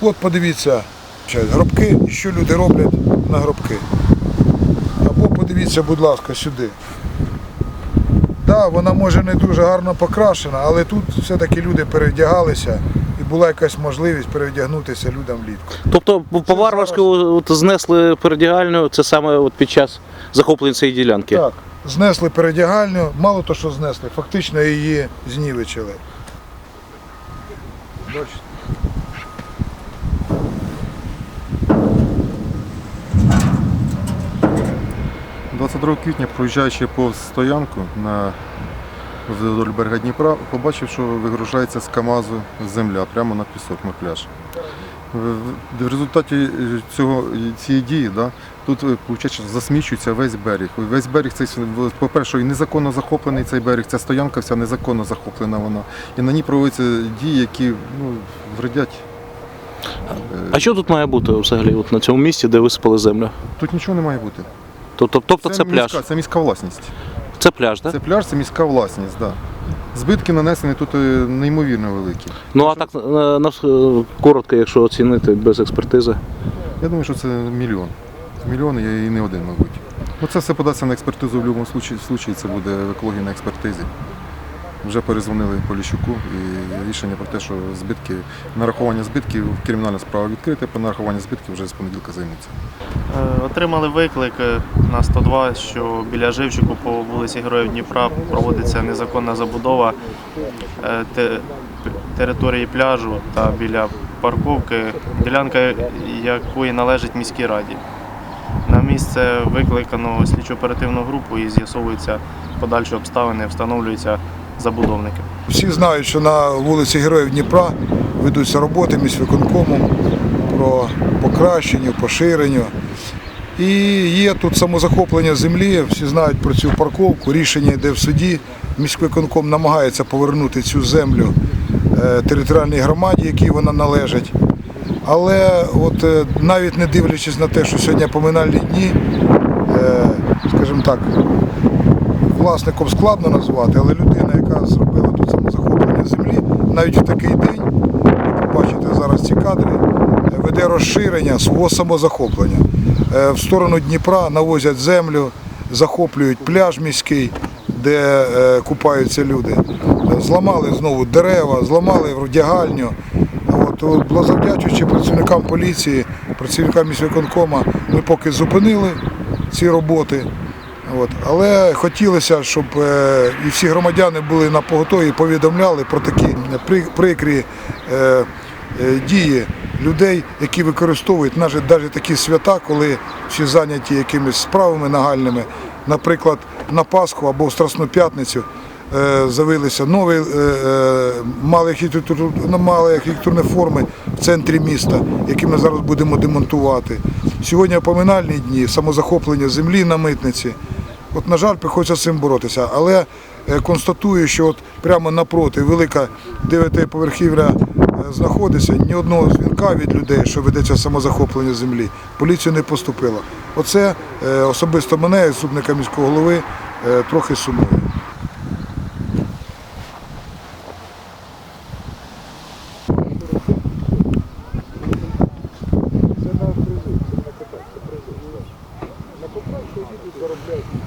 От подивіться, гробки, що люди роблять на гробки. Або подивіться, будь ласка, сюди. Так, вона може не дуже гарно покрашена, але тут все-таки люди перевдягалися і була якась можливість перевдягнутися людям влітку. Тобто по варварськи от знесли передягальню, це саме от під час захоплення цієї ділянки. Так, знесли передягальню, мало то, що знесли, фактично її знівечили. Бачите? 22 квітня, проїжджаючи повз стоянку на вдоль берега Дніпра, побачив, що вигружається з КАМАЗу земля прямо на пісок, на пляж. В- результаті цього, цієї дії да, тут е, виходить, засмічується весь берег. Весь берег цей, по-перше, незаконно захоплений цей берег, ця стоянка вся незаконно захоплена вона. І на ній проводяться дії, які ну, вредять. А що тут має бути взагалі от на цьому місці, де висипали землю? Тут нічого не має бути. Тобто, тобто це, пляж. Міська, це міська власність. Це пляж, так? Це пляж, це міська власність, так. Да. Збитки нанесені тут е, неймовірно великі. Ну а так е, на- коротко, якщо оцінити без експертизи. Я думаю, що це мільйон. Мільйон і не один, мабуть. Ну, це все подасться на експертизу в будь-якому случаї, случаї, це буде в екології на експертизі. Вже перезвонили Поліщуку і рішення про те, що збитки, нарахування збитків, кримінальна справа відкрита, по нарахуванню збитків вже з понеділка займуться. Е, Отримали виклик е, на 102, що біля Живчику по вулиці Героїв Дніпра проводиться незаконна забудова е, території пляжу та біля парковки, ділянка якої належить міській раді. На місце викликано слідчо-оперативну групу і з'ясовуються подальші обставини, встановлюються забудовники. Всі знають, що на вулиці Героїв Дніпра ведуться роботи міськвиконкомом про покращення, поширення. І є тут самозахоплення землі, всі знають про цю парковку, рішення йде в суді. Міськвиконком намагається повернути цю землю е, територіальній громаді, якій вона належить. Але от е, навіть не дивлячись на те, що сьогодні поминальні дні, е, скажімо так, власником складно назвати, але людина, яка зробила тут самозахоплення землі, навіть в такий день, ви побачите зараз ці кадри, е, веде розширення свого самозахоплення. Е, В сторону Дніпра навозять землю, захоплюють пляж міський, де е, купаються люди. Зламали знову дерева, зламали вдягальню. От, завдячуючи працівникам поліції, працівникам міськвиконкома, ми поки зупинили ці роботи. От. Але хотілося, щоб е, і всі громадяни були на поготові повідомляли про такі при- прикрі е, е, дії людей, які використовують навіть, такі свята, коли всі зайняті якимись справами нагальними. Наприклад, на Пасху або в Страсну п'ятницю е, з'явилися нові е, е, ну, мали архітектурні форми в центрі міста, які ми зараз будемо демонтувати. Сьогодні поминальні дні, самозахоплення землі на митниці. От, на жаль, приходиться з цим боротися. Але е, констатую, що от прямо напроти велика дев'ятиповерхівля е, знаходиться, ні одного дзвінка від людей, що ведеться самозахоплення землі, поліція не поступила. Оце е, особисто мене, зубника міського голови, трохи сумує. Це на призив, це не питання, це. На поправку заробляють.